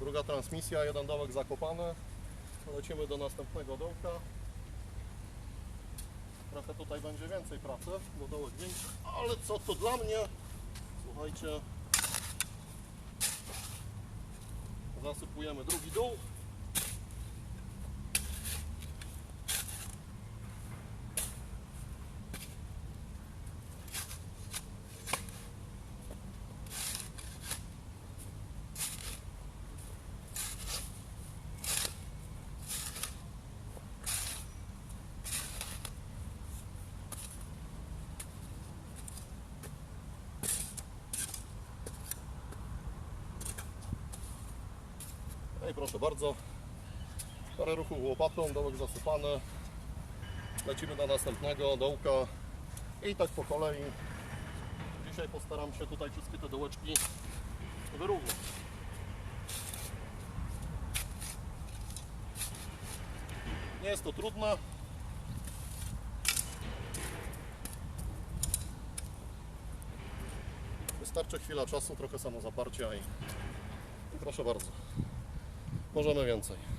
druga transmisja, jeden dołek zakopany. Lecimy do następnego dołka. Trochę tutaj będzie więcej pracy, bo dołek większy, ale co to dla mnie? Słuchajcie, zasypujemy drugi dół. No i proszę bardzo, parę ruchów łopatą, dołek zasypany. Lecimy do następnego dołka i tak po kolei. Dzisiaj postaram się tutaj wszystkie te dołeczki wyrównać. Nie jest to trudne. Wystarczy chwila czasu, trochę samozaparcia i, i proszę bardzo. Możemy więcej.